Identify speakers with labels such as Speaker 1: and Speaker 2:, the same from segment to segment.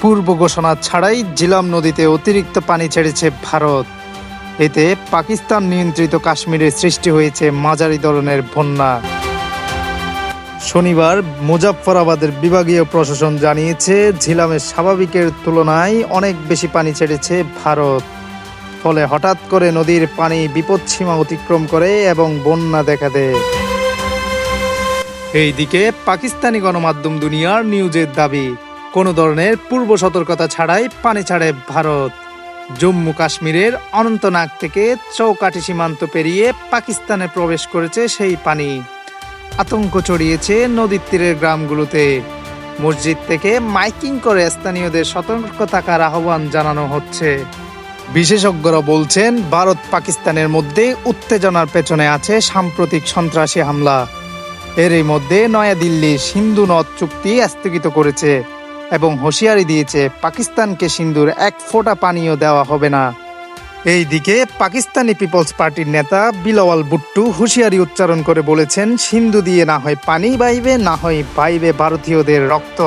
Speaker 1: পূর্ব ঘোষণা ছাড়াই জিলাম নদীতে অতিরিক্ত পানি ছেড়েছে ভারত। এতে পাকিস্তান নিয়ন্ত্রিত কাশ্মীরে সৃষ্টি হয়েছে মাঝারি ধরনের বন্যা। শনিবার মুজাফফরাবাদের বিভাগীয় প্রশাসন জানিয়েছে, ঝিলামের স্বাভাবিকের তুলনায় অনেক বেশি পানি ছেড়েছে ভারত। ফলে হঠাৎ করে নদীর পানি বিপদসীমা অতিক্রম করে এবং বন্যা দেখা দেয়। এইদিকে পাকিস্তানি গণমাধ্যম দুনিয়ার নিউজের দাবি কোনো ধরনের পূর্ব সতর্কতা ছাড়াই পানি ছাড়ে ভারত। জম্মু কাশ্মীরের অনন্তনাগ থেকে চৌকাঠি সীমান্ত পেরিয়ে পাকিস্তানে প্রবেশ করেছে সেই পানি। আতঙ্ক ছড়িয়েছে নদীর তীরের গ্রামগুলোতে। মসজিদ থেকে মাইকিং করে স্থানীয়দের সতর্ক থাকার আহ্বান জানানো হচ্ছে। বিশেষজ্ঞরা বলছেন, ভারত পাকিস্তানের মধ্যে উত্তেজনার পেছনে আছে সাম্প্রতিক সন্ত্রাসী হামলা। এরই মধ্যে নয়াদিল্লি সিন্ধু নদ চুক্তি স্থগিত করেছে। এবং হুঁশিয়ারি দিয়েছে, পাকিস্তানকে সিন্ধুর এক ফোঁটা পানিও দেওয়া হবে না। এইদিকে পাকিস্তানি পিপলস পার্টির নেতা বিলাওয়াল বুট্টু হুঁশিয়ারি উচ্চারণ করে বলেছেন, সিন্ধু দিয়ে না হয় পানি বাইবে, না হয় বাইবে ভারতীয়দের রক্ত।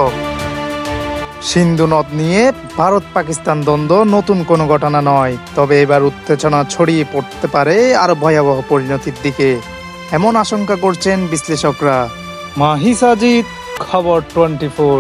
Speaker 1: সিন্ধু নদ নিয়ে ভারত পাকিস্তান দ্বন্দ্ব নতুন কোনো ঘটনা নয়, তবে এবার উত্তেজনা ছড়িয়ে পড়তে পারে আরও ভয়াবহ পরিণতির দিকে। এমন আশঙ্কা করছেন বিশ্লেষকরা। মাহি সাজিদ খবর টোয়েন্টি ফোর